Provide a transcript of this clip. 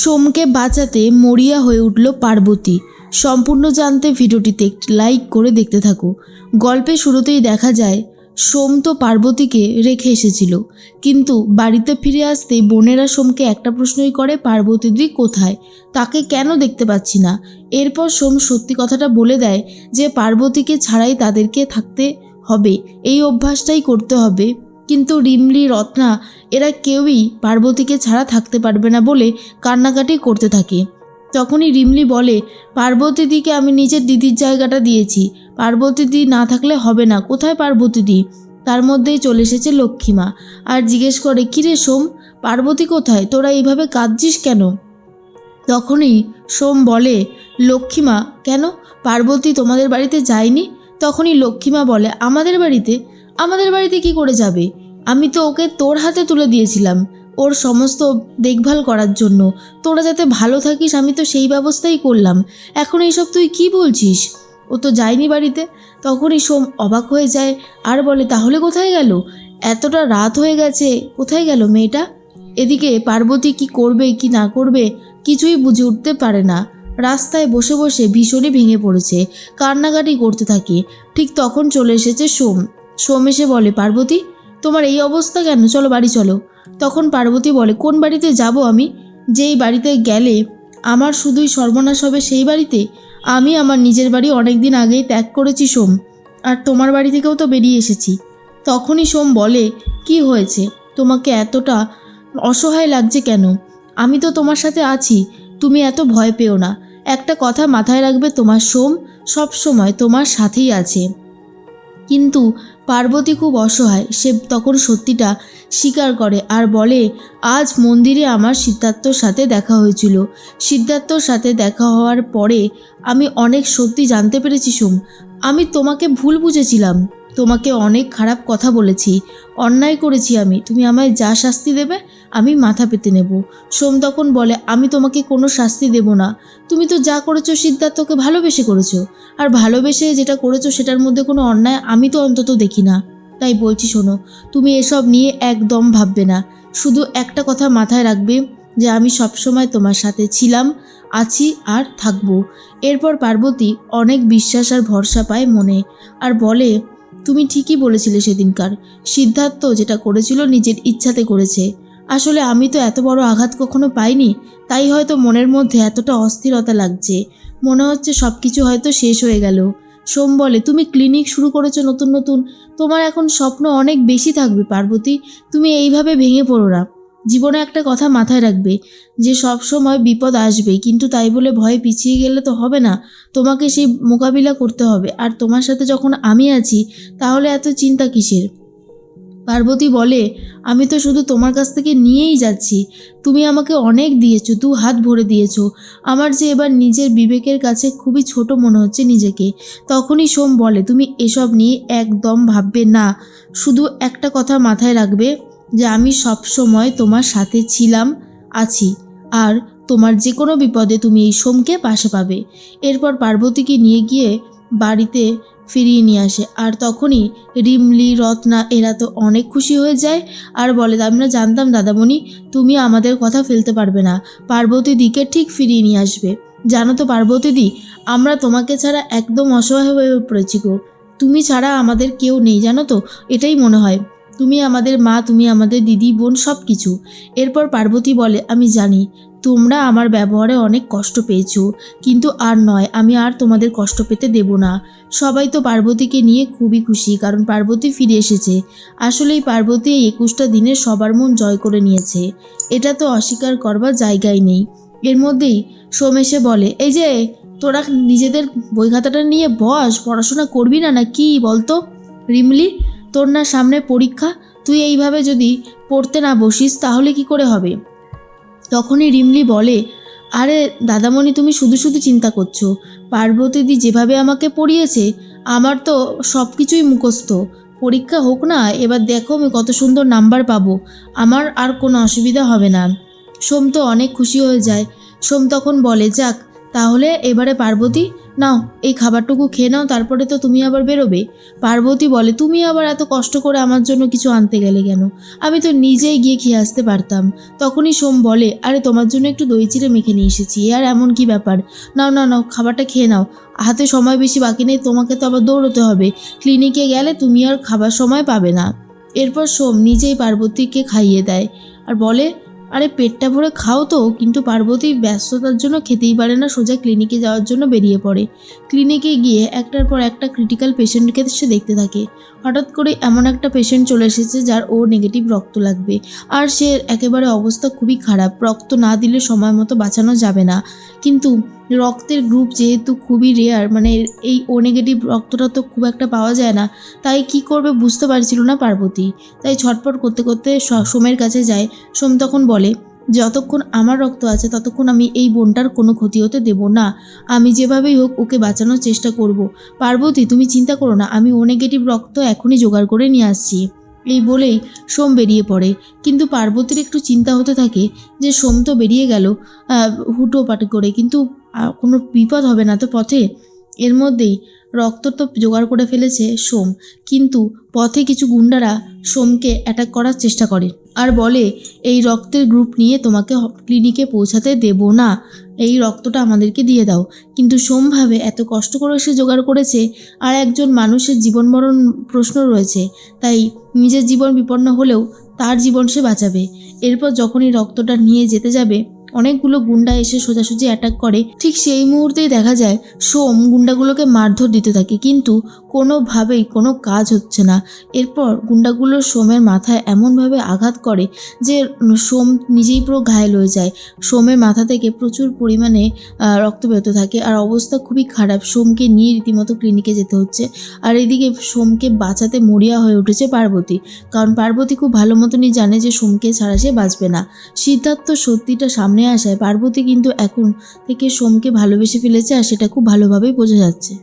সোমকে বাঁচাতে মরিয়া হয়ে উঠল পার্বতী। সম্পূর্ণ জানতে ভিডিওটিতে একটি লাইক করে দেখতে থাকো। গল্পের শুরুতেই দেখা যায়, সোম তো পার্বতীকে রেখে এসেছিল। কিন্তু বাড়িতে ফিরে আসতেই বোনেরা সোমকে একটা প্রশ্নই করে, পার্বতী পার্বতীদি কোথায়? তাকে কেন দেখতে পাচ্ছি না? এরপর সোম সত্যি কথাটা বলে দেয় যে, পার্বতীকে ছাড়াই তাদেরকে থাকতে হবে। এই অভ্যাসটাই করতে হবে। কিন্তু রিমলি, রত্না, এরা কেউই পার্বতীকে ছাড়া থাকতে পারবে না বলে কান্নাকাটি করতে থাকে। তখনই রিমলি বলে পার্বতীদিকে আমি নিজের দিদির জায়গাটা দিয়েছি। পার্বতীদি না থাকলে হবে না। কোথায় পার্বতীদি তার মধ্যেই চলে এসেছে লক্ষ্মীমা আর জিজ্ঞেস করে কিরে সোম, পার্বতী কোথায়? তোরা এইভাবে কাঁদছিস কেন? তখনই সোম বলে লক্ষ্মীমা কেন? পার্বতী তোমাদের বাড়িতে যায়নি? তখনই লক্ষ্মীমা বলে, আমাদের বাড়িতে? আমাদের বাড়িতে কি করে যাবে? আমি তো ওকে তোর হাতে তুলে দিয়েছিলাম, ওর সমস্ত দেখভাল করার জন্য। তোরা যাতে ভালো থাকিস, আমি তো সেই ব্যবস্থাই করলাম। এখন এইসব তুই কি বলছিস? ও তো যায়নি বাড়িতে। তখনই সোম অবাক হয়ে যায়, আর বলে, তাহলে কোথায় গেল? এতটা রাত হয়ে গেছে, কোথায় গেল মেয়েটা? এদিকে পার্বতী কি করবে, কি না করবে, কিছুই বুঝে উঠতে পারে না। রাস্তায় বসে বসে ভীষণই ভেঙে পড়েছে, কান্নাকাটি করতে থাকে। ঠিক তখন চলে এসেছে সোম। সোম এসে বলে, পার্বতী তোমার এই অবস্থা কেন? চলো বাড়ি চলো। তখন পার্বতী বলে, কোন বাড়িতে যাব আমি? যেই বাড়িতে গেলে আমার শুধুই সর্বনাশ হবে সেই বাড়িতে? আমি আমার নিজের বাড়ি অনেক দিন আগেই ত্যাগ করেছি, সোম। আর তোমার বাড়ি থেকেও তো বেরিয়ে এসেছি। তখনই সোম বলে, কি হয়েছে? তোমাকে এতটা অসহায় লাগছে কেন? আমি তো তোমার সাথে আছি। তুমি এত ভয় পেও না। একটা কথা মাথায় রাখবে তোমার সোম সব সময় তোমার সাথেই আছে। কিন্তু পার্বতী খুব অসহায়। সে তখন সত্যিটা স্বীকার করে আর বলে, আজ মন্দিরে আমার সিদ্ধার্থর সাথে দেখা হয়েছিল। সিদ্ধার্থর সাথে দেখা হওয়ার পরে আমি অনেক সত্যি জানতে পেরেছি, সোম। আমি তোমাকে ভুল বুঝেছিলাম। তোমাকে অনেক খারাপ কথা বলেছি। অন্যায় করেছি আমি। তুমি আমায় যা শাস্তি দেবে, আমি মাথা পেতে নেব। সোম তখন বলে, আমি তোমাকে কোনো শাস্তি দেব না। তুমি তো যা করেছ সিদ্ধার্থকে ভালোবেসে করেছ। আর ভালোবেসে যেটা করেছ সেটার মধ্যে কোনো অন্যায় আমি তো অন্তত দেখি না। তাই বলছি, শোনো, তুমি এসব নিয়ে একদম ভাববে না। শুধু একটা কথা মাথায় রাখবে যে, আমি সবসময় তোমার সাথে ছিলাম, আছি আর থাকব। এরপর পার্বতী অনেক বিশ্বাস আর ভরসা পায় মনে। আর বলে তুমি ঠিকই বলেছিলে সেদিনকার। সিদ্ধার্থ যেটা করেছিল নিজের ইচ্ছাতে করেছে। আসলে আমি তো এত বড় আঘাত কখনো পাইনি, তাই হয়তো মনের মধ্যে এতটা অস্থিরতা লাগছে। মনে হচ্ছে সব কিছু হয়তো শেষ হয়ে গেল। সোম বলে, তুমি ক্লিনিক শুরু করেছ নতুন নতুন। তোমার এখন স্বপ্ন অনেক বেশি থাকবে, পার্বতী। তুমি এইভাবে ভেঙে পড়ো না। জীবনে একটা কথা মাথায় রাখবে যে সব সময় বিপদ আসবে, কিন্তু তাই বলে ভয়ে পিছিয়ে গেলে তো হবে না। তোমাকে সেই মোকাবিলা করতে হবে। আর তোমার সাথে যখন আমি আছি, তাহলে এত চিন্তা কিসের? পার্বতী বলে, আমি তো শুধু তোমার কাছ থেকে নিয়েই যাচ্ছি। তুমি আমাকে অনেক দিয়েছ, দু হাত ভরে দিয়েছ। আমার যে এবার নিজের বিবেকের কাছে খুবই ছোট মনে হচ্ছে নিজেকে। তখনই সোম বলে, তুমি এসব নিয়ে একদম ভাববে না। শুধু একটা কথা মাথায় রাখবে যে আমি সব সময় তোমার সাথে ছিলাম, আছি। আর তোমার যে কোনো বিপদে তুমি এই সোমকে পাশে পাবে। এরপর পার্বতীকে নিয়ে গিয়ে বাড়িতে ফিরিয়ে নিয়ে আসে। আর তখনই রিমলি, রত্না এরা তো অনেক খুশি হয়ে যায় আর বলে আমরা জানতাম দাদামণি, তুমি আমাদের কথা ফেলতে পারবে না। পার্বতী দিকে ঠিক ফিরিয়ে নিয়ে আসবে। জানো তো পার্বতী দি, আমরা তোমাকে ছাড়া একদম অসহায় হয়ে পড়েছি গো। তুমি ছাড়া আমাদের কেউ নেই, জানো তো? এটাই মনে হয়। তুমি আমাদের মা, তুমি আমাদের দিদি, বোন সব কিছু এরপর পার্বতী বলে, আমি জানি, তোমরা আমার ব্যবহারে অনেক কষ্ট পেয়েছ, কিন্তু আর নয়, আমি আর তোমাদের কষ্ট পেতে দেব না। সবাই তো পার্বতীকে নিয়ে খুবই খুশি, কারণ পার্বতী ফিরে এসেছে। আসলেই পার্বতী এই একুশটা দিনে সবার মন জয় করে নিয়েছে। এটা তো অস্বীকার করবার জায়গায় নেই। এর মধ্যেই সোমেশে বলে, এই যে, তোরা নিজেদের বই খাতাটা নিয়ে বস, পড়াশোনা করবি না না কি বলতো? রিমলি তোর না সামনে পরীক্ষা, তুই এইভাবে যদি পড়তে না বসিস, তাহলে কি করে হবে? তখনই রিমলি বলে, আরে দাদামণি, তুমি শুধু শুধু চিন্তা করছ। পার্বতীদি যেভাবে আমাকে পড়িয়েছে, আমার তো সব কিছুই মুখস্থ। পরীক্ষা হোক না, এবার দেখো আমি কত সুন্দর নাম্বার পাবো। আমার আর কোনো অসুবিধা হবে না। সোম তো অনেক খুশি হয়ে যায়। সোম তখন বলে, যাক, তাহলে এবারে পার্বতী নাও, এই খাবারটুকু খেয়ে নাও, তারপরে তো তুমি আবার বেরোবে। পার্বতী বলে, তুমি আবার এত কষ্ট করে আমার জন্য কিছু আনতে গেলে কেন? আমি তো নিজেই গিয়ে খেয়ে আসতে পারতাম। তখনই সোম বলে, আরে, তোমার জন্য একটু দই চিড়ে মেখে নিয়ে এসেছি আর এমন কি ব্যাপার? নাও না নাও, খাবারটা খেয়ে নাও। হাতে সময় বেশি বাকি নেই, তোমাকে তো আবার দৌড়তে হবে। ক্লিনিকে গেলে তুমি আর খাবার সময় পাবে না। এরপর সোম নিজেই পার্বতীকে খাইয়ে দেয়। আর বলে আরে পেটটা ভরে খাও তো, কিন্তু পার্বতী ব্যস্ততার জন্য খেতেই পারে না, সোজা ক্লিনিকে যাওয়ার জন্য বেরিয়ে পড়ে। ক্লিনিকে গিয়ে একটার পর একটা ক্রিটিক্যাল পেশেন্টকে সে দেখতে থাকে। হঠাৎ করে এমন একটা পেশেন্ট চলে এসেছে যার ও নেগেটিভ রক্ত লাগবে। আর সে একেবারে অবস্থা খুবই খারাপ, রক্ত না দিলে সময় মতো বাঁচানো যাবে না। কিন্তু রক্তের গ্রুপ যেহেতু খুবই রেয়ার মানে এই ও নেগেটিভ রক্তটা তো খুব একটা পাওয়া যায় না, তাই কি করবে বুঝতে পারছিল না পার্বতী। তাই ছটপট করতে করতে সোমের কাছে যায়। সোম তখন বলে, যতক্ষণ আমার রক্ত আছে, ততক্ষণ আমি এই বোনটার কোনো ক্ষতি হতে দেব না। আমি যেভাবেই হোক ওকে বাঁচানোর চেষ্টা করব। পার্বতী, তুমি চিন্তা করো না, আমি ও নেগেটিভ রক্ত এখনই জোগাড় করে নিয়ে আসছি। এই বলেই সোম বেরিয়ে পড়ে। কিন্তু পার্বতীর একটু চিন্তা হতে থাকে যে সোম তো বেরিয়ে গেল আহ, হুটো পাটি করে। কিন্তু কোনো বিপদ হবে না তো পথে? এর মধ্যেই রক্ত তো জোগাড় করে ফেলেছে সোম। কিন্তু পথে কিছু গুন্ডারা সোমকে অ্যাটাক করার চেষ্টা করে। আর বলে, এই রক্তের গ্রুপ নিয়ে তোমাকে ক্লিনিকে পৌঁছাতে দেব না। এই রক্তটা আমাদেরকে দিয়ে দাও। কিন্তু সোমভাবে এত কষ্ট করে সে জোগাড় করেছে, আর একজন মানুষের জীবন মরণ প্রশ্ন রয়েছে। তাই নিজের জীবন বিপন্ন হলেও তার জীবন সে বাঁচাবে। এরপর যখনই রক্তটা নিয়ে যেতে যাবে অনেকগুলো গুন্ডা এসে সোজাসুজি অ্যাটাক করে। ঠিক সেই মুহূর্তেই দেখা যায়, সোম গুন্ডাগুলোকে মারধর দিতে থাকে। কিন্তু কোনোভাবেই কোনো কাজ হচ্ছে না। এরপর গুন্ডাগুলো সোমের মাথায় এমনভাবে আঘাত করে যে সোম নিজেই পুরো ঘায়েল হয়ে যায়। সোমের মাথা থেকে প্রচুর পরিমাণে রক্ত বেরোতে থাকে। আর অবস্থা খুবই খারাপ। সোমকে নিয়ে রীতিমতো ক্লিনিকে যেতে হচ্ছে। আর এদিকে সোমকে বাঁচাতে মরিয়া হয়ে উঠেছে পার্বতী। কারণ পার্বতী খুব ভালো মতনই জানে যে সোমকে ছাড়া সে বাঁচবে না। সিদ্ধার্থ সত্যিটা সামনে আসায় পার্বতী কিন্তু এখন থেকে সোমকে ভালোবেসে ফেলেছে আর সেটা খুব ভালোভাবেই বোঝা যাচ্ছে।